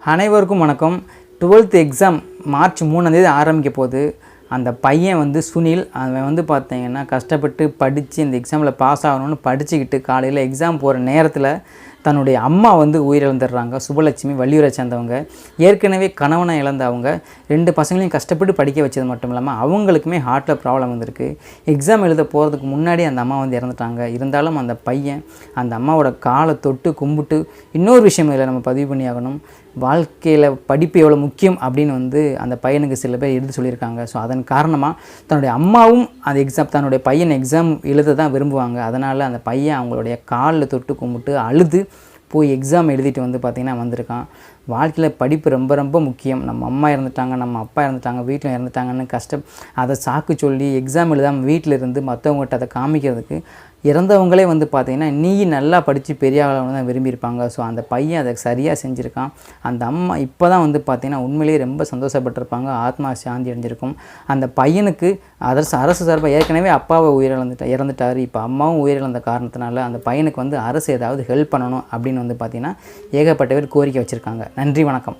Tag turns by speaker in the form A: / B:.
A: அனைவருக்கும் வணக்கம். Twelfth exam March மூணாந்தேதி ஆரம்பிக்க போகுது. அந்த பையன் வந்து சுனில். அவன் வந்து பார்த்தீங்கன்னா கஷ்டப்பட்டு படித்து இந்த எக்ஸாமில் பாஸ் ஆகணும்னு படிச்சுக்கிட்டு காலையில் எக்ஸாம் போகிற நேரத்தில் தன்னுடைய அம்மா வந்து உயிரிழந்துடுறாங்க. சுபலட்சுமி வள்ளியூரை சேர்ந்தவங்க. ஏற்கனவே கணவனை இழந்தவங்க. ரெண்டு பசங்களையும் கஷ்டப்பட்டு படிக்க வச்சது மட்டும் இல்லாமல் அவங்களுக்குமே ஹார்ட்டில் ப்ராப்ளம் வந்திருக்கு. எக்ஸாம் எழுத போகிறதுக்கு முன்னாடி அந்த அம்மா வந்து இறந்துட்டாங்க. இருந்தாலும் அந்த பையன் அந்த அம்மாவோட காலை தொட்டு கும்பிட்டு இன்னொரு விஷயம் இதில் நம்ம பதிவு பண்ணி ஆகணும் வாழ்க்கையில் படிப்பு எவ்வளோ முக்கியம் அப்படின்னு வந்து அந்த பையனுக்கு சில பேர் எழுதி சொல்லியிருக்காங்க. ஸோ அதன் காரணமாக தன்னுடைய அம்மாவும் அந்த எக்ஸாம் தன்னுடைய பையன் எக்ஸாம் எழுத தான் விரும்புவாங்க. அதனால் அந்த பையன் அவங்களுடைய காலில் தொட்டு கும்பிட்டு அழுது போய் எக்ஸாம் எழுதிட்டு வந்து பார்த்திங்கன்னா வந்திருக்கான். வாழ்க்கையில் படிப்பு ரொம்ப ரொம்ப முக்கியம். நம்ம அம்மா இறந்துட்டாங்க நம்ம அப்பா இறந்துட்டாங்க வீட்டில் இறந்துட்டாங்கன்னு கஷ்டம். அதை சாக்கு சொல்லி எக்ஸாம் எழுதாமல் வீட்டில் இருந்து மற்றவங்ககிட்ட அதை காமிக்கிறதுக்கு இறந்தவங்களே வந்து பார்த்திங்கன்னா நீ நல்லா படித்து பெரிய ஆளவங்க தான் விரும்பியிருப்பாங்க. ஸோ அந்த பையன் அதை சரியாக செஞ்சுருக்கான். அந்த அம்மா இப்போ தான் வந்து பார்த்திங்கன்னா உண்மையிலேயே ரொம்ப சந்தோஷப்பட்டிருப்பாங்க. ஆத்மா சாந்தி அடைஞ்சிருக்கும். அந்த பையனுக்கு அரசு அரசு சார்பாக ஏற்கனவே அப்பாவை உயிரிழந்துட்டா இறந்துட்டார். இப்போ அம்மாவும் உயிரிழந்த காரணத்தினால அந்த பையனுக்கு வந்து அரசு ஏதாவது ஹெல்ப் பண்ணணும் அப்படின்னு வந்து பார்த்திங்கன்னா ஏகப்பட்ட பேர் கோரிக்கை வச்சுருக்காங்க. நன்றி வணக்கம்.